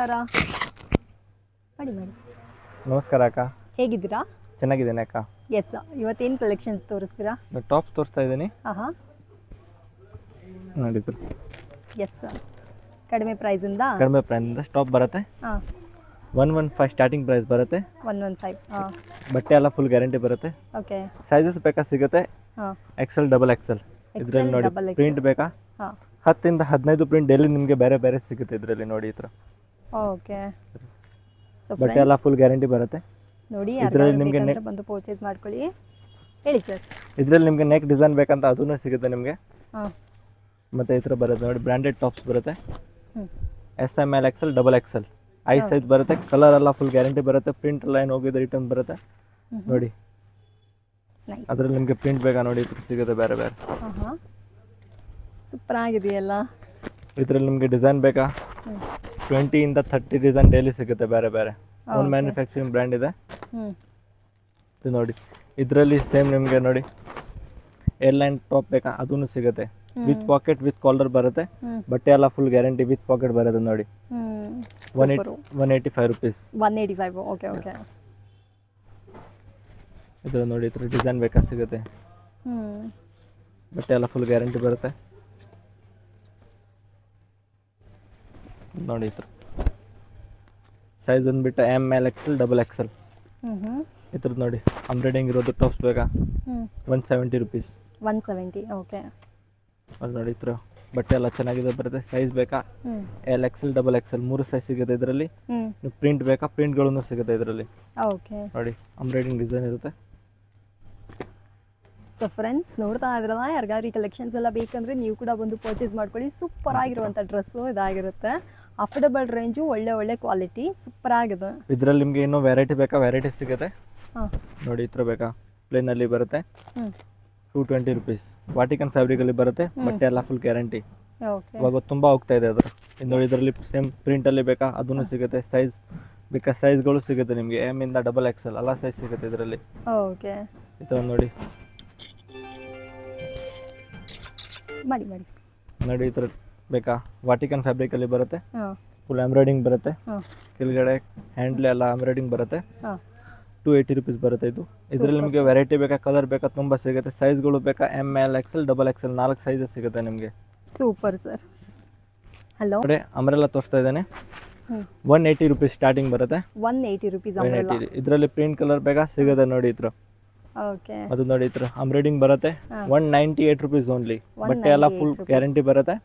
ನಮಸ್ಕಾರ. ಮಾಡಿ ಮಾಡಿ. ನಮಸ್ಕಾರ ಅಕ್ಕ. ಹೇಗಿದ್ದೀರಾ? ಚೆನ್ನಾಗಿದ್ದೇನೆ ಅಕ್ಕ. ಎಸ್ ಇವತ್ತೇನು ಕಲೆಕ್ಷನ್ಸ್ ತೋರಿಸ್ತೀರಾ? ಟಾಪ್ಸ್ ತೋರಿಸ್ತಾ ಇದ್ದೀನಿ. ಹಾಂ ನೋಡಿದ್ರು ಎಸ್ ಕಡಿಮೆ ಪ್ರೈಸಿಂದ ಕಡಿಮೆ ಪ್ರೈಸಿಂದ ಸ್ಟಾಪ್ ಬರುತ್ತೆ. ಹಾಂ. One one five starting price ಬರುತ್ತೆ. ಒನ್ ಒನ್ ಫೈವ್ ಹಾಂ. ಬಟ್ಟೆ ಎಲ್ಲ ಫುಲ್ ಗ್ಯಾರಂಟಿ ಬರುತ್ತೆ. ಓಕೆ ಸೈಜಸ್ ಬೇಕಾ ಸಿಗುತ್ತೆ? ಹಾಂ. ಎಕ್ಸೆಲ್ ಡಬಲ್ ಎಕ್ಸೆಲ್ ಇದರಲ್ಲಿ ನೋಡಿ ಪ್ರಿಂಟ್ ಬೇಕಾ? ಹಾಂ. ಹತ್ತಿಂದ ಹದಿನೈದು ಪ್ರಿಂಟ್ ಡೈಲಿ ನಿಮಗೆ ಬೇರೆ ಬೇರೆ ಸಿಗುತ್ತೆ ಇದರಲ್ಲಿ ನೋಡಿ ಈ ಥರ. ಓಕೆ. ಸೊ ಬಟ್ಟೆ ಎಲ್ಲ ಫುಲ್ ಗ್ಯಾರಂಟಿ ಬರುತ್ತೆ. ನೋಡಿ ಇದರಲ್ಲಿ ನಿಮಗೆ ನಿಮ್ಗೆ ಬಂದು ಪರ್ಚೇಸ್ ಮಾಡ್ಕೊಳ್ಳಿ. ಹೇಳಿ ಸರ್ ಇದರಲ್ಲಿ ನಿಮಗೆ ನೆಕ್ ಡಿಸೈನ್ ಬೇಕಂತ ಅದೂ ಸಿಗುತ್ತೆ ನಿಮಗೆ. ಮತ್ತೆ ಈ ಥರ ಬರುತ್ತೆ ನೋಡಿ ಬ್ರ್ಯಾಂಡೆಡ್ ಟಾಪ್ಸ್ ಬರುತ್ತೆ. S M L XL double XL I size ಬರುತ್ತೆ ಕಲರ್ ಎಲ್ಲ ಫುಲ್ ಗ್ಯಾರಂಟಿ ಬರುತ್ತೆ ಪ್ರಿಂಟ್ ಲೈನ್ ಏನು ಹೋಗಿದೆ ರಿಟರ್ನ್ ಬರುತ್ತೆ. ನೋಡಿ. ಅದರಲ್ಲಿ ನಿಮಗೆ ಪ್ರಿಂಟ್ ಬೇಕಾ ನೋಡಿ ಸಿಗುತ್ತೆ ಬೇರೆ ಬೇರೆ. ಸೂಪರ್ ಆಗಿದೆಯಲ್ಲ. ಇದರಲ್ಲಿ ನಿಮಗೆ ಡಿಸೈನ್ ಬೇಕಾ? ಟ್ವೆಂಟಿಯಿಂದ ಥರ್ಟಿ ಡಿಸೈನ್ ಡೈಲಿ ಸಿಗುತ್ತೆ ಬೇರೆ ಬೇರೆ. ಓನ್ ಮ್ಯಾನುಫ್ಯಾಕ್ಚರಿಂಗ್ ಬ್ರ್ಯಾಂಡ್ ಇದೆ. ಇದು ನೋಡಿ. ಇದರಲ್ಲಿ ಸೇಮ್ ನಿಮಗೆ ನೋಡಿ. ಏರ್ಲೈನ್ ಟಾಪ್ ಬೇಕಾ? ಅದೂ ಸಿಗುತ್ತೆ. ವಿತ್ ಪಾಕೆಟ್ ವಿತ್ ಕಾಲರ್ ಬರುತ್ತೆ. ಬಟ್ಟೆ ಎಲ್ಲ ಫುಲ್ ಗ್ಯಾರಂಟಿ ವಿತ್ ಪಾಕೆಟ್ ಬರುತ್ತೆ ನೋಡಿ. One eight one eighty five rupees one eighty five okay okay ಇದರ ನೋಡಿ ಇದ್ರ ಡಿಸೈನ್ ಬೇಕಾ ಸಿಗುತ್ತೆ. ಬಟ್ಟೆ ಎಲ್ಲ ಫುಲ್ ಗ್ಯಾರಂಟಿ ಬರುತ್ತೆ. ನೋಡಿ ಇದ್ರ ಸೈಜ್ ಬಂದ್ಬಿಟ್ಟು M L XL double XL L ಇದ್ರದ್ದು ನೋಡಿ. ಅಂಬ್ರಾಯ್ಡಿಂಗ್ ಇರೋದು ಟಾಪ್ಸ್ ಬೇಕಾ one seventy rupees one seventy okay ಅಲ್ಲಿ ನೋಡಿ ಇತ್ರ ಬಟ್ಟೆ ಎಲ್ಲ ಚೆನ್ನಾಗಿದೆ ಬರುತ್ತೆ. ಸೈಜ್ ಬೇಕಾ? X L XL double XL ಮೂರು ಸೈಜ್ ಸಿಗುತ್ತೆ ಇದರಲ್ಲಿ. ಪ್ರಿಂಟ್ ಬೇಕಾ? ಪ್ರಿಂಟ್ಗಳನ್ನು ಸಿಗುತ್ತೆ ಇದರಲ್ಲಿ. ಓಕೆ ನೋಡಿ ಅಂಬ್ರಾಯ್ಡಿಂಗ್ ಡಿಸೈನ್ ಇರುತ್ತೆ. ಸೊ ಫ್ರೆಂಡ್ಸ್ ನೋಡ್ತಾ ಇದ್ರಲ್ಲ? ಯಾರಿಗಾದ್ರೂ ಈ ಕಲೆಕ್ಷನ್ಸ್ ಎಲ್ಲ ಬೇಕಂದ್ರೆ ನೀವು ಕೂಡ ಬಂದು ಪರ್ಚೇಸ್ ಮಾಡ್ಕೊಳ್ಳಿ. ಸೂಪರ್ ಆಗಿರುವಂಥ ಡ್ರೆಸ್ಸು ಇದಾಗಿರುತ್ತೆ. ಅಫೋರ್ಡಬಲ್ ರೇಂಜು ಒಳ್ಳೆ ಒಳ್ಳೆ ಕ್ವಾಲಿಟಿ ಸೂಪರ್ ಆಗಿದೆ. ಇದರಲ್ಲಿ ನಿಮಗೆ ಇನ್ನೂ ವೆರೈಟಿ ಬೇಕಾ? ವೆರೈಟಿ ಸಿಗುತ್ತೆ? ಹಾಂ. ನೋಡಿ ಈ ಥರ ಬೇಕಾ? ಪ್ಲೇನಲ್ಲಿ ಬರುತ್ತೆ. ಟೂ ಟ್ವೆಂಟಿ ರುಪೀಸ್ ವಾಟಿಕನ್ ಫ್ಯಾಬ್ರಿಕಲ್ಲಿ ಬರುತ್ತೆ ಬಟ್ಟೆ ಎಲ್ಲ ಫುಲ್ ಗ್ಯಾರಂಟಿ ಇವಾಗ ತುಂಬ ಹೋಗ್ತಾ ಇದೆ ಅದು. ಇನ್ನು ಇದರಲ್ಲಿ ಸೇಮ್ ಪ್ರಿಂಟಲ್ಲಿ ಬೇಕಾ? ಅದನ್ನು ಸಿಗುತ್ತೆ. ಸೈಜ್ ಬೇಕಾ? ಸೈಜ್ಗಳು ಸಿಗುತ್ತೆ ನಿಮಗೆ. ಎಂ ಇಂದ ಡಬಲ್ ಎಕ್ಸೆಲ್ ಎಲ್ಲ ಸೈಜ್ ಸಿಗುತ್ತೆ ಇದರಲ್ಲಿ. ಓಕೆ ಈ ಥರ ನೋಡಿ. ಮಾಡಿ ಮಾಡಿ. ನೋಡಿ ಈ ಥರ ಬೇಕಾ? ವಾಟಿಕನ್ ಫ್ಯಾಬ್ರಿಕಲ್ಲಿ ಬರುತ್ತೆ. ಹಾಂ. ಫುಲ್ ಎಂಬ್ರಾಯ್ಡಿಂಗ್ ಬರುತ್ತೆ. ಕೆಳಗಡೆ ಹ್ಯಾಂಡ್ಲ್ ಎಲ್ಲ ಎಂಬ್ರಾಯ್ಡಿಂಗ್ ಬರುತ್ತೆ. ಟೂ ಏಯ್ಟಿ ರುಪೀಸ್ ಬರುತ್ತೆ ಇದು. ಇದರಲ್ಲಿ ನಿಮಗೆ ವೆರೈಟಿ ಬೇಕಾ ಕಲರ್ ಬೇಕಾ ತುಂಬ ಸಿಗುತ್ತೆ. ಸೈಜ್ಗಳು ಬೇಕಾ? M L XL double XL ನಾಲ್ಕು ಸೈಜ್ ಸಿಗುತ್ತೆ ನಿಮಗೆ. ಸೂಪರ್ ಸರ್ ಹಲೋ ನೋಡಿ ಅಮರೆಲ್ಲ ತೋರಿಸ್ತಾ ಇದ್ದಾನೆ. ಒನ್ ಏಯ್ಟಿ ರುಪೀಸ್ ಸ್ಟಾರ್ಟಿಂಗ್ ಬರುತ್ತೆ. One eighty rupees one eighty ಇದರಲ್ಲಿ ಪ್ರಿಂಟ್ ಕಲರ್ ಬೇಕಾ? ಸಿಗುತ್ತೆ ನೋಡಿ ಇತ್ರ ಓಕೆ ಅದು ನೋಡಿ ಇದ್ರ. ಅಂಬ್ರಾಯ್ಡಿಂಗ್ ಬರುತ್ತೆ. One ninety eight rupees only ಬಟ್ಟೆ ಎಲ್ಲ ಫುಲ್ ಗ್ಯಾರಂಟಿ ಬರುತ್ತೆ.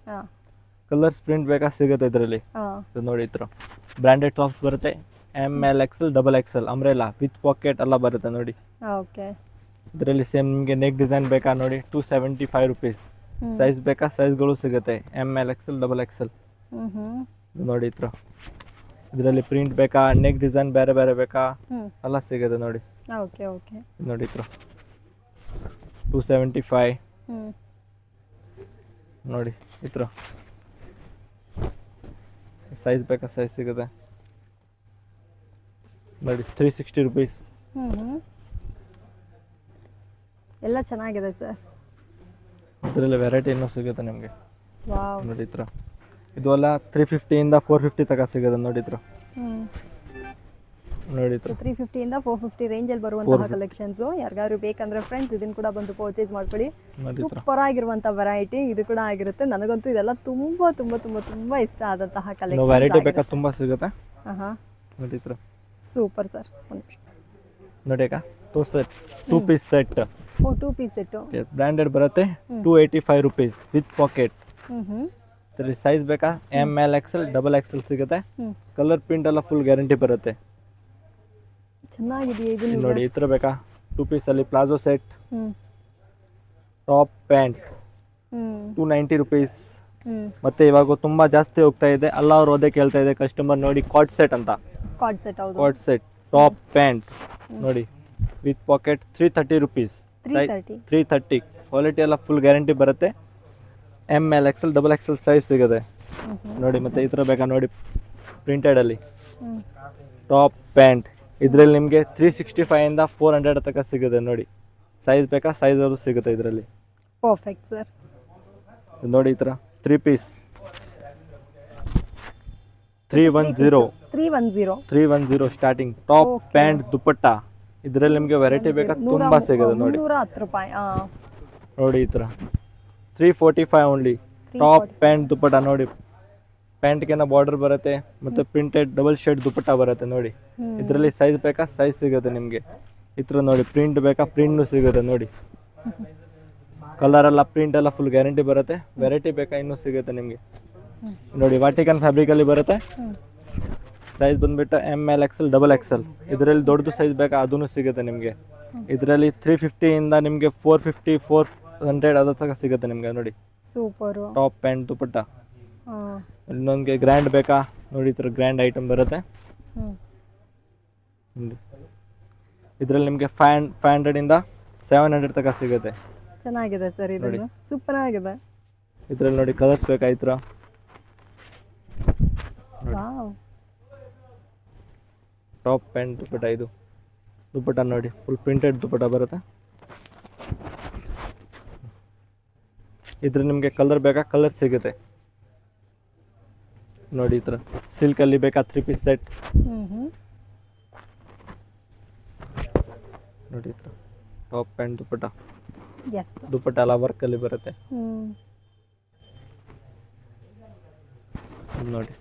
ಕಲರ್ಸ್ ಪ್ರಿಂಟ್ ಬೇಕಾ ಸಿಗುತ್ತೆ ಇದರಲ್ಲಿ? ನೋಡಿ ಇತ್ರ ಬ್ರ್ಯಾಂಡೆಡ್ ಟಾಪ್ಸ್ ಬರುತ್ತೆ. M L XL double XL umbrella with pocket ಎಲ್ಲ ಬರುತ್ತೆ ನೋಡಿ. ಓಕೆ ಇದರಲ್ಲಿ ಸೇಮ್ ನಿಮಗೆ ನೆಕ್ ಡಿಸೈನ್ ಬೇಕಾ ನೋಡಿ two seventy five rupees size ಬೇಕಾ? ಸೈಜ್ಗಳು ಸಿಗುತ್ತೆ. M L XL double X L ಇದು ನೋಡಿ ಇತ್ರ ಇದರಲ್ಲಿ ಪ್ರಿಂಟ್ ಬೇಕಾ? ನೆಕ್ ಡಿಸೈನ್ ಬೇರೆ ಬೇರೆ ಬೇಕಾ? ಎಲ್ಲ ಸಿಗುತ್ತೆ ನೋಡಿ. ಓಕೆ ಓಕೆ ನೋಡಿ ಇತ್ರ ಟೂ ಸೆವೆಂಟಿ ಫೈವ್ ನೋಡಿ ಥರ. ಸೈಜ್ ಬೇಕಾ ಸೈಜ್ ಸಿಗುತ್ತೆ? ನೋಡಿ ತ್ರೀ ಸಿಕ್ಸ್ಟಿ ರುಪೀಸ್ ಹ್ಞೂ ಎಲ್ಲ ಚೆನ್ನಾಗಿದೆ ಸರ್. ಇದರಲ್ಲಿ ವೆರೈಟಿ ಇನ್ನೂ ಸಿಗುತ್ತೆ ನಿಮಗೆ. ವಾವ್. ಇದು ಎಲ್ಲ ತ್ರೀ ಫಿಫ್ಟಿಯಿಂದ ಫೋರ್ ಫಿಫ್ಟಿ ತನಕ ಸಿಗುತ್ತೆ ನೋಡಿ ಈ ಥರ ಹ್ಞೂ ನೋಡಿ ತ್ರೀ ಫಿಫ್ಟಿಯಿಂದ ಫೋರ್ ಫಿಫ್ಟಿ ರೇಂಜಲ್ಲಿ ಬರುವಂತಹ ಕಲೆಕ್ಷನ್ಸು ಯಾರಿಗಾದ್ರು ಬೇಕಂದ್ರೆ ಫ್ರೆಂಡ್ಸ್ ಇದನ್ನ ಕೂಡ ಬಂದು ಪರ್ಚೇಸ್ ಮಾಡ್ಕೊಳ್ಳಿ. ಸೂಪರ್ ಆಗಿರುವಂತಹ ವೆರೈಟಿ ಇದು ಕೂಡ ಆಗಿರುತ್ತೆ. ನನಗಂತೂ ಇದೆಲ್ಲ ತುಂಬಾ ತುಂಬಾ ತುಂಬಾ ತುಂಬಾ ಇಷ್ಟ ಆದಂತಹ ಇನ್ನು ವೆರೈಟಿ ಕಲೆಕ್ಷನ್ ಬೇಕಾ ತುಂಬಾ ಸಿಗುತ್ತೆ. ನೋಡಿ ಸೂಪರ್ ಸರ್ ಒಂದು ನಿಮಿಷ. ನೋಡಿ ಅಕ್ಕ ತೋರಿಸ್ತಾ two piece set oh two piece set branded ಬರುತ್ತೆ. Two eighty five rupees with pocket size ಬೇಕಾ? M L XL double XL ಸಿಗುತ್ತೆ. ಹ್ಞೂ ಕಲರ್ ಪ್ರಿಂಟ್ ಎಲ್ಲ ಫುಲ್ ಗ್ಯಾರಂಟಿ ಬರುತ್ತೆ. ಚೆನ್ನಾಗಿದೆಯಾ ಇದು ನೋಡಿ ಈ ಥರ ಬೇಕಾ? Two ಪೀಸಲ್ಲಿ palazzo set top pant two ninety rupees ಮತ್ತೆ ಇವಾಗ ತುಂಬ ಜಾಸ್ತಿ ಹೋಗ್ತಾ ಇದೆ. ಅಲ್ಲ ಅವ್ರು ಅದೇ ಕೇಳ್ತಾ ಇದೆ ಕಸ್ಟಮರ್ ನೋಡಿ ಕಾಟ್ ಸೆಟ್ ಅಂತ. ಕಾಟ್ ಸೆಟ್ ಹೌದು. ಕಾಟ್ ಸೆಟ್ ಟಾಪ್ ಪ್ಯಾಂಟ್ ನೋಡಿ with pocket three thirty rupees three thirty quality ಎಲ್ಲ ಫುಲ್ ಗ್ಯಾರಂಟಿ ಬರುತ್ತೆ. M L X L double X L size ಸಿಗುತ್ತೆ. ನೋಡಿ ಮತ್ತೆ ಈ ಥರ ಬೇಕಾ ನೋಡಿ ಪ್ರಿಂಟೆಡಲ್ಲಿ ಟಾಪ್ ಪ್ಯಾಂಟ್ ಇದರಲ್ಲಿ ನಿಮಗೆ ತ್ರೀ ಸಿಕ್ಸ್ಟಿ ಫೈವಿಂದ ಫೋರ್ ಹಂಡ್ರೆಡ್ ತನಕ ಸಿಗುತ್ತೆ ನೋಡಿ. ಸೈಜ್ ಬೇಕಾ? ಸೈಜ್ ಅವರು ಸಿಗುತ್ತೆ ಇದರಲ್ಲಿ. ಪರ್ಫೆಕ್ಟ್ ಸರ್ ನೋಡಿ ಈ ಥರ three piece three one zero three one zero three one zero starting top pant dupatta ಇದರಲ್ಲಿ ನಿಮಗೆ ವೆರೈಟಿ ಬೇಕಾ? ತುಂಬ ಸಿಗುತ್ತೆ ನೋಡಿ. ನೋಡಿ ಈ ಥರ three forty five only top pant dupatta ನೋಡಿ. ಪ್ಯಾಂಟ್ಗೆನ ಬಾರ್ಡರ್ ಬರುತ್ತೆ ಮತ್ತು ಪ್ರಿಂಟೆಡ್ ಡಬಲ್ ಶೇಡ್ ದುಪ್ಪಟ್ಟ ಬರುತ್ತೆ ನೋಡಿ. ಇದರಲ್ಲಿ ಸೈಜ್ ಬೇಕಾ? ಸೈಜ್ ಸಿಗುತ್ತೆ ನಿಮಗೆ. ಈ ಥರ ನೋಡಿ ಪ್ರಿಂಟ್ ಬೇಕಾ? ಪ್ರಿಂಟ್ನು ಸಿಗುತ್ತೆ ನೋಡಿ. ಕಲರ್ ಎಲ್ಲ ಪ್ರಿಂಟ್ ಎಲ್ಲ ಫುಲ್ ಗ್ಯಾರಂಟಿ ಬರುತ್ತೆ. ವೆರೈಟಿ ಬೇಕಾ? ಇನ್ನೂ ಸಿಗುತ್ತೆ ನಿಮಗೆ. ನೋಡಿ ವಾಟಿಕನ್ ಫ್ಯಾಬ್ರಿಕಲ್ಲಿ ಬರುತ್ತೆ. ಸೈಜ್ ಬಂದ್ಬಿಟ್ಟು M L XL double L ಇದರಲ್ಲಿ ದೊಡ್ಡದು ಸೈಜ್ ಬೇಕಾ? ಅದೂ ಸಿಗುತ್ತೆ ನಿಮಗೆ. ಇದರಲ್ಲಿ ತ್ರೀ ಫಿಫ್ಟಿಯಿಂದ ನಿಮಗೆ ಫೋರ್ ಫಿಫ್ಟಿ ಫೋರ್ ಹಂಡ್ರೆಡ್ ಅದ್ರ ತನಕ ಸಿಗುತ್ತೆ ನಿಮಗೆ ನೋಡಿ. Super top pant dupatta. ಇನ್ನೊಂದಿಗೆ grand ಬೇಕಾ? ನೋಡಿ ಈ ಥರ ಗ್ರ್ಯಾಂಡ್ ಐಟಮ್ ಬರುತ್ತೆ. ಇದ್ರಲ್ಲಿ ನಿಮಗೆ ಫೈವ್ ಫೈವ್ ಹಂಡ್ರೆಡಿಂದ ಸೆವೆನ್ ಹಂಡ್ರೆಡ್ ತನಕ ಸಿಗುತ್ತೆ. ಚೆನ್ನಾಗಿದೆ ಸರ್ ಇದು. ಸೂಪರ್ ಆಗಿದೆ. ಇದರಲ್ಲಿ ನೋಡಿ ಕಲರ್ಸ್ ಬೇಕಾ ಈ ಥರ? ಟಾಪ್ ಪ್ಯಾಂಟ್ ದುಪ್ಪಟ ಇದು. ದುಪ್ಪಟ ನೋಡಿ. ಫುಲ್ ಪ್ರಿಂಟೆಡ್ ದುಪ್ಪಟ ಬರುತ್ತೆ. ಇದ್ರ ನಿಮಗೆ ಕಲರ್ ಬೇಕಾ? ಕಲರ್ ಸಿಗುತ್ತೆ. ನೋಡಿ ಈ ಸಿಲ್ಕ್ ಸಿಲ್ಕಲ್ಲಿ ಬೇಕಾ ತ್ರೀ ಪೀಸ್ ಸೆಟ್ ನೋಡಿ ಈ ಥರ. Top pant dupatta. Yes dupatta ಎಲ್ಲ ವರ್ಕಲ್ಲಿ ಬರುತ್ತೆ. ನೋಡಿ.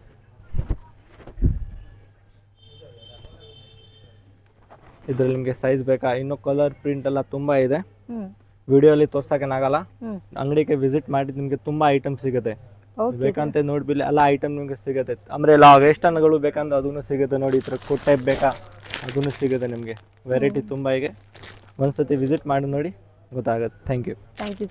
ಇದರಲ್ಲಿ ನಿಮಗೆ ಸೈಜ್ ಬೇಕಾ? ಇನ್ನು ಕಲರ್ ಪ್ರಿಂಟ್ ಎಲ್ಲ ತುಂಬಾ ಇದೆ. ವಿಡಿಯೋ ಅಲ್ಲಿ ತೋರ್ಸೋಕ್ಕೆನಾಗಲ್ಲ ಆಗಲ್ಲ ಅಂಗಡಿಗೆ ವಿಸಿಟ್ ಮಾಡಿ ನಿಮಗೆ ತುಂಬಾ ಐಟಮ್ ಸಿಗುತ್ತೆ. ಬೇಕಂತ ನೋಡ್ಬಿಲ್ಲ ಎಲ್ಲ ಐಟಮ್ ನಿಮಗೆ ಸಿಗುತ್ತೆ. ಎಲ್ಲ ವೇಸ್ಟ್ ಅನ್ನಗಳು ಬೇಕಂದ್ರೆ ಅದನ್ನು ಸಿಗುತ್ತೆ ನೋಡಿ ಈ ಥರ ಕೋಟ್ ಟೈಪ್ ಬೇಕಾ ಅದನ್ನು ಸಿಗುತ್ತೆ ನಿಮಗೆ. ವೆರೈಟಿ ತುಂಬ ಇದೆ. ಒಂದ್ಸತಿ ವಿಸಿಟ್ ಮಾಡಿ ನೋಡಿ ಗೊತ್ತಾಗುತ್ತೆ. Thank you thank you